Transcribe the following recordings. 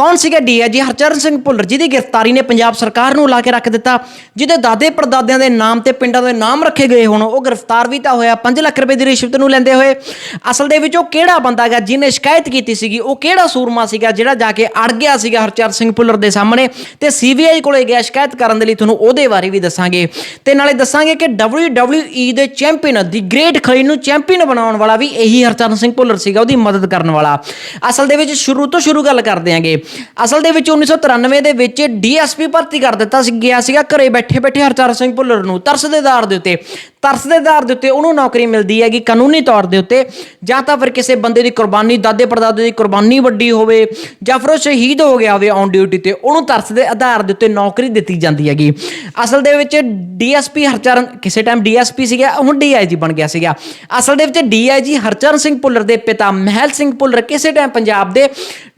ਕੌਣ ਸੀਗਾ? ਡੀਆਈਜੀ ਹਰਚਰਨ ਸਿੰਘ ਭੁੱਲਰ, ਜਿਹਦੀ ਗ੍ਰਿਫਤਾਰੀ ਨੇ ਪੰਜਾਬ ਸਰਕਾਰ ਨੂੰ ਲਾ ਕੇ ਰੱਖ ਦਿੱਤਾ। ਜਿਹਦੇ ਦਾਦੇ ਪੜਦਾਦਿਆਂ ਦੇ ਨਾਮ ਤੇ ਪਿੰਡਾਂ ਦੇ ਨਾਮ ਰੱਖੇ ਗਏ ਹੁਣ, ਉਹ ਗ੍ਰਿਫਤਾਰ ਵੀ ਤਾਂ ਹੋਇਆ। 5 ਲੱਖ ਰੁਪਏ ਦੀ ਰਿਸ਼ਵਤ ਨੂੰ ਲੈਂਦੇ ਹੋਏ ਅਸਲ ਦੇ ਵਿੱਚ ਉਹ ਕਿਹੜਾ ਬੰਦਾ ਹੈਗਾ, ਜਿਹਨੇ ਸ਼ਿਕਾਇਤ ਕੀਤੀ ਸੀਗੀ, ਉਹ ਕਿਹੜਾ ਸੂਰਮਾ ਸੀਗਾ, ਜਿਹੜਾ ਜਾ ਕੇ ਅੜ ਗਿਆ ਸੀਗਾ ਹਰਚਰਨ ਸਿੰਘ ਭੁੱਲਰ ਦੇ ਸਾਹਮਣੇ ਤੇ ਸੀਬੀਆਈ ਕੋਲੇ ਗਿਆ। ਸ਼ਿਕਾਇਤ ਕਰਨ ਦੇ ਲਈ ਤੁਹਾਨੂੰ ਉਹਦੇ ਬਾਰੇ ਵੀ ਦੱਸਾਂਗੇ। ਤੇ ਨਾਲੇ ਦੱਸਾਂਗੇ ਕਿ WWE ਦੇ ਚੈਂਪੀਅਨ, ਦੀ ਗ੍ਰੇਟ ਖਲੀ ਨੂੰ ਚੈਂਪੀਅਨ ਬਣਾਉਣ ਵਾਲਾ ਵੀ ਇਹੀ ਹਰਚਰਨ ਸਿੰਘ ਭੁੱਲਰ ਸੀਗਾ, ਉਹਦੀ ਮਦਦ ਕਰਨ ਵਾਲਾ। ਅਸਲ ਦੇ ਵਿੱਚ ਸ਼ੁਰੂ ਤੋਂ ਸ਼ੁਰੂ ਗੱਲ ਕਰਦੇ ਆਂਗੇ। ਅਸਲ ਦੇ ਵਿੱਚ 1993 ਦੇ ਵਿੱਚ ਡੀਐਸਪੀ ਭਰਤੀ ਕਰ ਦਿੱਤਾ ਸੀ, ਗਿਆ ਸੀਗਾ, ਘਰੇ ਬੈਠੇ ਬੈਠੇ ਹਰਚਰਨ ਸਿੰਘ ਭੁੱਲਰ ਨੂੰ ਤਰਸ ਦੇ ਆਧਾਰ ਦੇ ਉੱਤੇ। ਤਰਸ ਦੇ ਆਧਾਰ ਦੇ ਉੱਤੇ ਉਹਨੂੰ ਨੌਕਰੀ ਮਿਲਦੀ ਹੈਗੀ ਕਾਨੂੰਨੀ ਤੌਰ ਦੇ ਉੱਤੇ। ਜਾਂ ਤਾਂ ਫਿਰ ਕਿਸੇ ਬੰਦੇ ਦੀ ਕੁਰਬਾਨੀ, ਦਾਦੇ ਪੜਦਾਦੇ ਦੀ ਕੁਰਬਾਨੀ ਵੱਡੀ ਹੋਵੇ ਜਾਂ ਫਿਰ ਉਹ ਸ਼ਹੀਦ ਹੋ ਗਿਆ ਹੋਵੇ ਔਨ ਡਿਊਟੀ ਤੇ, ਉਹਨੂੰ ਤਰਸ ਦੇ ਆਧਾਰ ਦੇ ਉੱਤੇ ਨੌਕਰੀ ਦਿੱਤੀ ਜਾਂਦੀ ਹੈਗੀ। ਅਸਲ ਦੇ ਵਿੱਚ ਡੀਐਸਪੀ ਹਰਚਰਨ ਕਿਸੇ ਟਾਈਮ ਡੀਐਸਪੀ ਸੀਗਾ ਹੁਣ ਡੀਆਈਜੀ ਬਣ ਗਿਆ ਸੀਗਾ। ਅਸਲ ਦੇ ਵਿੱਚ ਡੀਆਈਜੀ ਹਰਚਰਨ ਸਿੰਘ ਭੁੱਲਰ ਦੇ ਪਿਤਾ ਮਹਿਲ ਸਿੰਘ ਭੁੱਲਰ ਕਿਸੇ ਟਾਈਮ ਪੰਜਾਬ ਦੇ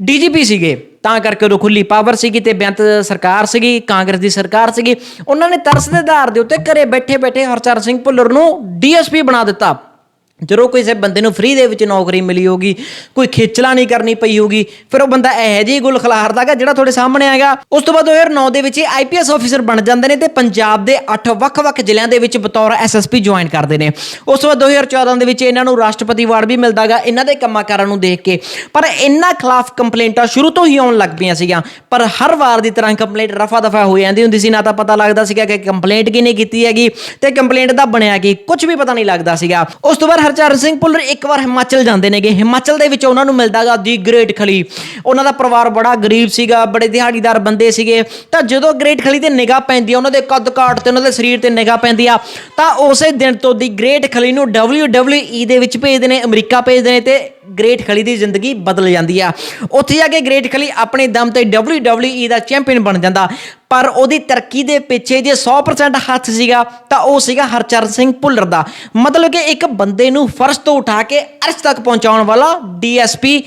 ਡੀਜੀਪੀ ਸੀਗੇ। ਤਾਂ ਕਰਕੇ ਉਦੋਂ ਖੁੱਲੀ ਪਾਵਰ ਸੀਗੀ ਤੇ ਬੈਂਤ ਸਰਕਾਰ ਸੀਗੀ, ਕਾਂਗਰਸ ਦੀ ਸਰਕਾਰ ਸੀਗੀ। ਉਹਨਾਂ ਨੇ ਤਰਸ ਦੇ ਆਧਾਰ ਦੇ ਉੱਤੇ ਘਰੇ ਬੈਠੇ ਬੈਠੇ ਹਰਚਰਨ ਸਿੰਘ ਭੁੱਲਰ ਨੂੰ ਡੀਐਸਪੀ ਬਣਾ ਦਿੱਤਾ। ਜਦੋਂ ਕਿਸੇ ਬੰਦੇ ਨੂੰ ਫ੍ਰੀ ਦੇ ਵਿੱਚ ਨੌਕਰੀ ਮਿਲੀ ਹੋਗੀ ਕੋਈ ਖੇਚਲਾ ਨਹੀਂ ਕਰਨੀ ਪਈ ਹੋਗੀ ਫਿਰ ਉਹ ਬੰਦਾ ਇਹੋ ਜਿਹੀ ਗੁਲ ਖਿਲਾਰਦਾਗਾ ਜਿਹੜਾ ਤੁਹਾਡੇ ਸਾਹਮਣੇ ਆਏਗਾ। ਉਸ ਤੋਂ ਬਾਅਦ 2009 ਦੇ ਵਿੱਚ ਇਹ ਆਈਪੀਐਸ ਆਫੀਸਰ ਬਣ ਜਾਂਦੇ ਨੇ ਤੇ ਪੰਜਾਬ ਦੇ 8 ਵੱਖ-ਵੱਖ ਜ਼ਿਲ੍ਹਿਆਂ ਦੇ ਵਿੱਚ ਬਤੌਰ ਐਸਐਸਪੀ ਜੁਆਇਨ ਕਰਦੇ ਨੇ। ਉਸ ਤੋਂ ਬਾਅਦ 2014 ਦੇ ਵਿੱਚ ਇਹਨਾਂ ਨੂੰ ਰਾਸ਼ਟਰਪਤੀ ਅਵਾਰਡ ਵੀ ਮਿਲਦਾਗਾ ਇਹਨਾਂ ਦੇ ਕੰਮਾਂ ਕਾਰਾਂ ਨੂੰ ਦੇਖ ਕੇ। ਪਰ ਇਹਨਾਂ ਖਿਲਾਫ ਕੰਪਲੇਂਟਾਂ ਸ਼ੁਰੂ ਤੋਂ ਹੀ ਆਉਣ ਲੱਗ ਪਈਆਂ ਸੀਗੀਆਂ। ਪਰ ਹਰ ਵਾਰ ਦੀ ਤਰ੍ਹਾਂ ਕੰਪਲੇਂਟ ਰਫਾ ਦਫਾ ਹੋ ਜਾਂਦੀ ਹੁੰਦੀ ਸੀ, ਨਾ ਤਾਂ ਪਤਾ ਲੱਗਦਾ ਸੀਗਾ ਕਿ ਕੰਪਲੇਂਟ ਕਿਹਨੇ ਕੀਤੀ ਹੈਗੀ ਤੇ ਕੰਪਲੇਂਟ ਦਾ ਬਣਿਆ ਕੀ ਕੁਝ ਵੀ ਪਤਾ ਨਹੀਂ ਲੱਗਦਾ ਸੀਗਾ। ਉਸ ਤੋਂ ਬਾਅਦ ਹਰਚਰਨ ਸਿੰਘ ਭੁੱਲਰ ਇੱਕ ਵਾਰ ਹਿਮਾਚਲ ਜਾਂਦੇ ਨੇਗੇ। ਹਿਮਾਚਲ ਦੇ ਵਿੱਚ ਉਹਨਾਂ ਨੂੰ ਮਿਲਦਾਗਾ ਦੀ ਗ੍ਰੇਟ ਖਲੀ। ਉਹਨਾਂ ਦਾ ਪਰਿਵਾਰ ਬੜਾ ਗਰੀਬ ਸੀਗਾ, ਬੜੇ ਦਿਹਾੜੀਦਾਰ ਬੰਦੇ ਸੀਗੇ। ਤਾਂ ਜਦੋਂ ਗ੍ਰੇਟ ਖਲੀ ਤੇ ਨਿਗਾਹ ਪੈਂਦੀ ਆ, ਉਹਨਾਂ ਦੇ ਕੱਦ ਕਾਟ ਤੇ ਉਹਨਾਂ ਦੇ ਸਰੀਰ ਤੇ ਨਿਗਾਹ ਪੈਂਦੀ ਆ, ਤਾਂ ਉਸੇ ਦਿਨ ਤੋਂ ਦੀ ਗ੍ਰੇਟ ਖਲੀ ਨੂੰ WWE ਦੇ ਵਿੱਚ ਭੇਜਦੇ ਨੇ, ਅਮਰੀਕਾ ਭੇਜਦੇ ਨੇ ਤੇ ਗ੍ਰੇਟ ਖਲੀ ਦੀ ਜ਼ਿੰਦਗੀ ਬਦਲ ਜਾਂਦੀ ਆ। ਉੱਥੇ ਜਾ ਕੇ ਗ੍ਰੇਟ ਖਲੀ ਆਪਣੇ ਦਮ ਤੇ WWE ਦਾ ਚੈਂਪੀਅਨ ਬਣ ਜਾਂਦਾ। ਪਰ ਉਹਦੀ ਤਰੱਕੀ ਦੇ ਪਿੱਛੇ ਜੇ 100% ਹੱਥ ਸੀਗਾ, ਤਾਂ ਉਹ ਸੀਗਾ ਹਰਚਰਨ ਸਿੰਘ ਭੁੱਲਰ ਦਾ। ਮਤਲਬ ਕਿ ਇੱਕ ਬੰਦੇ ਨੂੰ ਫਰਸ਼ ਤੋਂ ਉਠਾ ਕੇ ਅਰਸ਼ ਤੱਕ ਪਹੁੰਚਾਉਣ ਵਾਲਾ ਡੀਐਸਪੀ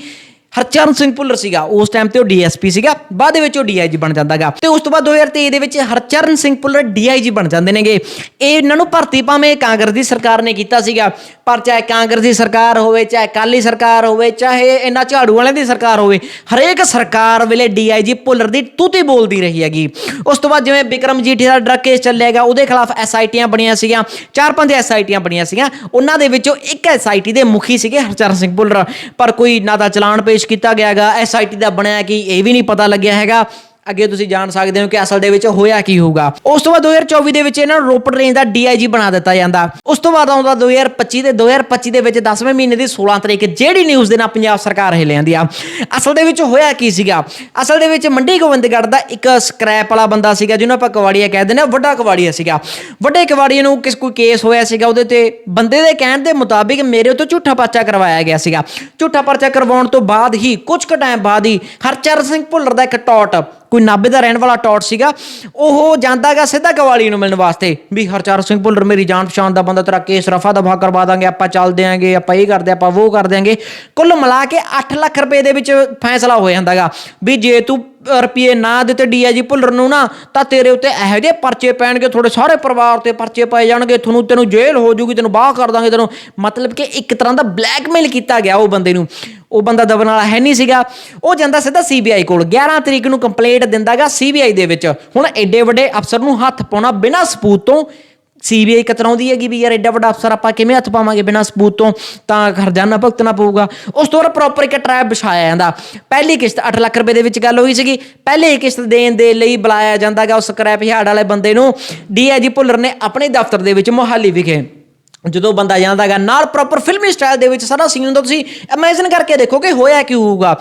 ਹਰਚਰਨ ਸਿੰਘ ਭੁੱਲਰ ਸੀਗਾ। ਉਸ ਟਾਈਮ ਤੇ ਉਹ ਡੀਐਸਪੀ ਸੀਗਾ। ਬਾਅਦ ਦੇ ਵਿੱਚ ਉਹ ਡੀਆਈਜੀ ਬਣ ਜਾਂਦਾਗਾ। ਤੇ ਉਸ ਤੋਂ ਬਾਅਦ 2023 ਦੇ ਵਿੱਚ ਹਰਚਰਨ ਸਿੰਘ ਭੁੱਲਰ ਡੀਆਈਜੀ ਬਣ ਜਾਂਦੇ ਨੇਗੇ। ਇਹ ਇਹਨਾਂ ਨੂੰ ਭਰਤੀ ਭਾਵੇਂ ਕਾਂਗਰਸ ਦੀ ਸਰਕਾਰ ਨੇ ਕੀਤਾ ਸੀਗਾ। ਪਰ ਚਾਹੇ ਕਾਂਗਰਸ ਦੀ ਸਰਕਾਰ ਹੋਵੇ, ਚਾਹੇ ਕਾਲੀ ਸਰਕਾਰ ਹੋਵੇ, ਚਾਹੇ ਇਹਨਾਂ ਝਾੜੂ ਵਾਲਿਆਂ ਦੀ ਸਰਕਾਰ ਹੋਵੇ, ਹਰੇਕ ਸਰਕਾਰ ਵੇਲੇ ਡੀਆਈਜੀ ਭੁੱਲਰ ਦੀ ਤੂਤੀ ਬੋਲਦੀ ਰਹੀ ਹੈਗੀ। ਉਸ ਤੋਂ ਬਾਅਦ ਜਿਵੇਂ ਵਿਕਰਮ ਜੀਠੀ ਦਾ ਡਰੱਗ ਕੇਸ ਚੱਲੇਗਾ ਉਹਦੇ ਖਿਲਾਫ ਐਸਆਈਟੀਆਂ ਬਣੀਆਂ ਸੀਗੀਆਂ। ਚਾਰ ਪੰਜ ਐਸਆਈਟੀਆਂ ਬਣੀਆਂ ਸੀਗੀਆਂ। ਉਹਨਾਂ ਦੇ ਵਿੱਚੋਂ ਇੱਕ ਐਸਆਈਟੀ ਦੇ ਮੁਖੀ ਸੀਗੇ ਹਰਚਰਨ ਸਿੰਘ ਭੁੱਲਰ। ਪਰ ਕੋਈ ਨਾ ਤਾਂ ਚਲਾਨ ਪੇਸ਼ ਕੀਤਾ ਗਿਆ ਹੈਗਾ ਐਸਆਈਟੀ ਦਾ ਬਣਿਆ ਕਿ ਇਹ ਵੀ ਨਹੀਂ ਪਤਾ ਲੱਗਿਆ ਹੈਗਾ। ਅੱਗੇ ਤੁਸੀਂ ਜਾਣ ਸਕਦੇ ਹੋ ਕਿ ਅਸਲ ਦੇ ਵਿੱਚ ਹੋਇਆ ਕੀ ਹੋਊਗਾ। ਉਸ ਤੋਂ ਬਾਅਦ 2024 ਦੇ ਵਿੱਚ ਇਹਨਾਂ ਨੂੰ ਰੋਪੜ ਰੇਂਜ ਦਾ ਡੀਆਈਜੀ ਬਣਾ ਦਿੱਤਾ ਜਾਂਦਾ। ਉਸ ਤੋਂ ਬਾਅਦ ਆਉਂਦਾ 2025 ਤੇ 2025 ਦੇ ਵਿੱਚ 10ਵੇਂ ਮਹੀਨੇ ਦੀ 16 ਤਰੀਕ, ਜਿਹੜੀ ਨਿਊਜ਼ ਦੇ ਨਾਲ ਪੰਜਾਬ ਸਰਕਾਰ ਇਹ ਜਾਂਦੀ ਆ। ਅਸਲ ਦੇ ਵਿੱਚ ਹੋਇਆ ਕੀ ਸੀਗਾ? ਅਸਲ ਦੇ ਵਿੱਚ ਮੰਡੀ ਗੋਬਿੰਦਗੜ੍ਹ ਦਾ ਇੱਕ ਸਕ੍ਰੈਪ ਵਾਲਾ ਬੰਦਾ ਸੀਗਾ, ਜਿਹਨੂੰ ਆਪਾਂ ਕਵਾੜੀਆ ਕਹਿ ਦਿੰਦੇ ਨੇ ਵੱਡਾ ਕਵਾੜੀਆ ਸੀਗਾ। ਵੱਡੇ ਕਵਾੜੀਏ ਨੂੰ ਕਿਸ ਕੋਈ ਕੇਸ ਹੋਇਆ ਸੀਗਾ, ਉਹਦੇ ਤੇ ਬੰਦੇ ਦੇ ਕਹਿਣ ਦੇ ਮੁਤਾਬਿਕ ਮੇਰੇ ਉੱਤੇ ਝੂਠਾ ਪਰਚਾ ਕਰਵਾਇਆ ਗਿਆ ਸੀਗਾ। ਝੂਠਾ ਪਰਚਾ ਕਰਵਾਉਣ ਤੋਂ ਬਾਅਦ ਹੀ ਕੁਝ ਕੁ ਟਾਈਮ ਬਾਅਦ ਹੀ ਹਰਚਰਨ ਸਿੰਘ ਭੁੱਲਰ ਦਾ ਇੱਕ ਟੌਟ ਕੋਈ ਨਾਭੇ ਦਾ ਰਹਿਣ ਵਾਲਾ ਟੌਟ ਸੀਗਾ, ਉਹ ਜਾਂਦਾਗਾ ਸਿੱਧਾ ਗਵਾਲੀ ਨੂੰ ਮਿਲਣ ਵਾਸਤੇ, ਵੀ ਹਰਚਾਰ ਸਿੰਘ ਭੁੱਲਰ ਮੇਰੀ ਜਾਣ ਪਛਾਣ ਦਾ ਬੰਦਾ, ਤੇਰਾ ਕੇਸ ਰਫਾ ਦਫਾ ਕਰਵਾ ਦਾਂਗੇ, ਆਪਾਂ ਚੱਲ ਦਿਆਂਗੇ, ਆਪਾਂ ਇਹ ਕਰਦੇ, ਆਪਾਂ ਉਹ ਕਰ ਦਿਆਂਗੇ। ਕੁੱਲ ਮਿਲਾ ਕੇ 8 ਲੱਖ ਰੁਪਏ ਦੇ ਵਿੱਚ ਫੈਸਲਾ ਹੋ ਜਾਂਦਾਗਾ, ਵੀ ਜੇ ਤੂੰ ਰੁਪਏ ਨਾ ਦਿੱਤੇ ਡੀਆਈਜੀ ਭੁੱਲਰ ਨੂੰ ਨਾ, ਤਾਂ ਤੇਰੇ ਉੱਤੇ ਇਹੋ ਜਿਹੇ ਪਰਚੇ ਪੈਣਗੇ, ਤੁਹਾਡੇ ਸਾਰੇ ਪਰਿਵਾਰ ਤੇ ਪਰਚੇ ਪਏ ਜਾਣਗੇ, ਤੁਹਾਨੂੰ, ਤੈਨੂੰ ਜੇਲ੍ਹ ਹੋ ਜੂਗੀ, ਤੈਨੂੰ ਬਾਹ ਕਰ ਦਾਂਗੇ ਤੈਨੂੰ। ਮਤਲਬ ਕਿ ਇੱਕ ਤਰ੍ਹਾਂ ਦਾ ਬਲੈਕਮੇਲ ਕੀਤਾ ਗਿਆ ਉਹ ਬੰਦੇ ਨੂੰ। ਉਹ ਬੰਦਾ ਦਬਨ ਵਾਲਾ ਹੈ ਨਹੀਂ ਸੀਗਾ। ਉਹ ਜਾਂਦਾ ਸਿੱਧਾ ਸੀਬੀਆਈ ਕੋਲ। 11 ਤਰੀਕ ਨੂੰ ਕੰਪਲੇਂਟ ਦਿੰਦਾਗਾ ਸੀਬੀਆਈ ਦੇ ਵਿੱਚ। ਹੁਣ ਐਡੇ ਵੱਡੇ ਅਫਸਰ ਨੂੰ ਹੱਥ ਪਾਉਣਾ ਬਿਨਾਂ ਸਬੂਤ ਤੋਂ ਸੀਬੀਆਈ ਕਤਰਾਉਂਦੀ ਹੈਗੀ ਵੀ ਯਾਰ ਐਡਾ ਵੱਡਾ ਅਫਸਰ ਆਪਾਂ ਕਿਵੇਂ ਹੱਥ ਪਾਵਾਂਗੇ ਬਿਨਾਂ ਸਬੂਤ ਤੋਂ? ਤਾਂ ਖਰਜਾਨਾ ਭੁਗਤਣਾ ਪਊਗਾ। ਉਸ ਤੋਂ ਬਾਅਦ ਪ੍ਰੋਪਰ ਇੱਕ ਟਰੈਪ ਵਿਛਾਇਆ ਜਾਂਦਾ। ਪਹਿਲੀ ਕਿਸ਼ਤ 8 ਲੱਖ ਰੁਪਏ ਦੇ ਵਿੱਚ ਗੱਲ ਹੋਈ ਸੀਗੀ। ਪਹਿਲੀ ਕਿਸ਼ਤ ਦੇਣ ਦੇ ਲਈ ਬੁਲਾਇਆ ਜਾਂਦਾਗਾ ਉਸ ਸਕ੍ਰੈਪ ਹਿਆੜ ਵਾਲੇ ਬੰਦੇ ਨੂੰ। ਡੀਆਈਜੀ ਭੁੱਲਰ ਨੇ ਆਪਣੇ ਦਫ਼ਤਰ ਦੇ ਵਿੱਚ ਮੋਹਾਲੀ ਵਿਖੇ। ਜਦੋਂ ਬੰਦਾ ਜਾਂਦਾਗਾ ਨਾਲ ਪ੍ਰੋਪਰ ਫਿਲਮੀ ਸਟਾਈਲ ਦੇ ਵਿੱਚ, ਸਾਰਾ ਸੀਨ ਹੁੰਦਾ, ਤੁਸੀਂ ਇਮੇਜਿਨ ਕਰਕੇ ਦੇਖੋ ਕਿ ਹੋਇਆ ਕੀ ਹੋਊਗਾ।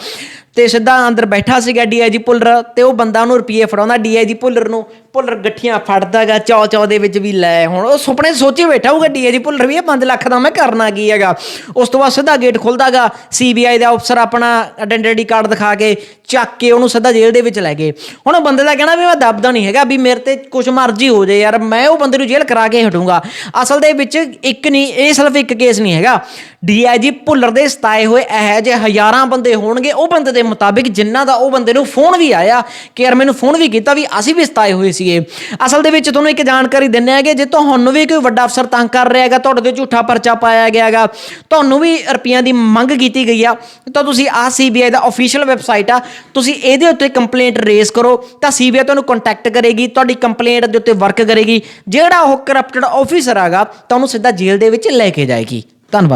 ਤੇ ਸਿੱਧਾ ਅੰਦਰ ਬੈਠਾ ਸੀਗਾ ਡੀਆਈਜੀ ਭੁੱਲਰ ਤੇ ਉਹ ਬੰਦਾ ਉਹਨੂੰ ਰੁਪਏ ਫੜਾਉਂਦਾ ਡੀਆਈਜੀ ਭੁੱਲਰ ਨੂੰ। ਭੁੱਲਰ ਗੱਠੀਆਂ ਫੜਦਾਗਾ ਚੌ ਚੌ ਦੇ ਵਿੱਚ ਵੀ ਲੈ ਹੁਣ ਉਹ ਸੁਪਨੇ 'ਚ ਸੋਚੀ ਬੈਠਾ ਹੋਊਗਾ ਡੀਆਈਜੀ ਭੁੱਲਰ ਵੀ ਇਹ 5 ਲੱਖ ਦਾ ਮੈਂ ਕਰਨਾ ਕੀ ਹੈਗਾ। ਉਸ ਤੋਂ ਬਾਅਦ ਸਿੱਧਾ ਗੇਟ ਖੁੱਲਦਾਗਾ ਸੀਬੀਆਈ ਦਾ ਅਫਸਰ ਆਪਣਾ ਆਇਡੈਂਟੀ ਕਾਰਡ ਦਿਖਾ ਕੇ ਚੱਕ ਕੇ ਉਹਨੂੰ ਸਿੱਧਾ ਜੇਲ੍ਹ ਦੇ ਵਿੱਚ ਲੈ ਗਏ। ਹੁਣ ਉਹ ਬੰਦੇ ਦਾ ਕਹਿਣਾ ਵੀ ਮੈਂ ਦੱਬਦਾ ਨਹੀਂ ਹੈਗਾ ਵੀ ਮੇਰੇ ਤੇ ਕੁਝ ਮਰਜ਼ੀ ਹੋ ਜਾਏ ਯਾਰ, ਮੈਂ ਉਹ ਬੰਦੇ ਨੂੰ ਜੇਲ੍ਹ ਕਰਾ ਕੇ ਹਟੂੰਗਾ। ਅਸਲ ਦੇ ਵਿੱਚ ਇੱਕ ਨਹੀਂ, ਇਹ ਸਿਰਫ ਇੱਕ ਕੇਸ ਨਹੀਂ ਹੈਗਾ। ਡੀਆਈਜੀ ਭੁੱਲਰ ਦੇ ਸਤਾਏ ਹੋਏ ਇਹੋ ਜਿਹੇ ਹਜ਼ਾਰਾਂ ਬੰਦੇ ਹੋਣਗੇ, ਉਹ ਬੰਦੇ ਦੇ ਮੁਤਾਬਿਕ ਜਿਨ੍ਹਾਂ ਦਾ ਉਹ ਬੰਦੇ ਨੂੰ ਫੋਨ ਵੀ ਆਇਆ ਕਿ ਯਾਰ ਮੈਨੂੰ ਫੋਨ ਵੀ ਕੀਤਾ ਵੀ ਅਸੀਂ ਵੀ ਸਤਾਏ ਹੋਏ ਸੀਗੇ। ਅਸਲ ਦੇ ਵਿੱਚ ਤੁਹਾਨੂੰ ਇੱਕ ਜਾਣਕਾਰੀ ਦਿੰਨੇ ਕਿ ਜੇ ਤੁਹਾਨੂੰ ਵੀ ਕੋਈ ਵੱਡਾ ਅਫਸਰ ਤੰਗ ਕਰ ਰਿਹਾ ਹੈਗਾ, ਤੁਹਾਡੇ ਤੇ ਝੂਠਾ ਪਰਚਾ ਪਾਇਆ ਗਿਆ ਹੈਗਾ, ਤੁਹਾਨੂੰ ਵੀ ਰੁਪਈਆਂ ਦੀ ਮੰਗ ਕੀਤੀ ਗਈ ਆ, ਤਾਂ ਤੁਸੀਂ ਆ ਸੀਬੀਆਈ ਦਾ ਅਫੀਸ਼ੀਅਲ ਵੈਬਸਾਈਟ ਆ, ਤੁਸੀਂ ਇਹਦੇ ਉੱਤੇ ਕੰਪਲੇਂਟ ਰੇਜ਼ ਕਰੋ, ਤਾਂ ਸੀਬੀਆਈ ਤੁਹਾਨੂੰ ਕੰਟੈਕਟ ਕਰੇਗੀ, ਤੁਹਾਡੀ ਕੰਪਲੇਂਟ ਦੇ ਉੱਤੇ ਵਰਕ ਕਰੇਗੀ, ਜਿਹੜਾ ਉਹ ਕਰਪਟਡ ਆਫੀਸਰ ਹੈਗਾ, ਤਾਂ ਉਹਨੂੰ ਸਿੱਧਾ ਜੇਲ੍ਹ ਦੇ ਵਿੱਚ ਲੈ ਕੇ ਜਾਏਗੀ। ਧੰਨਵਾਦ।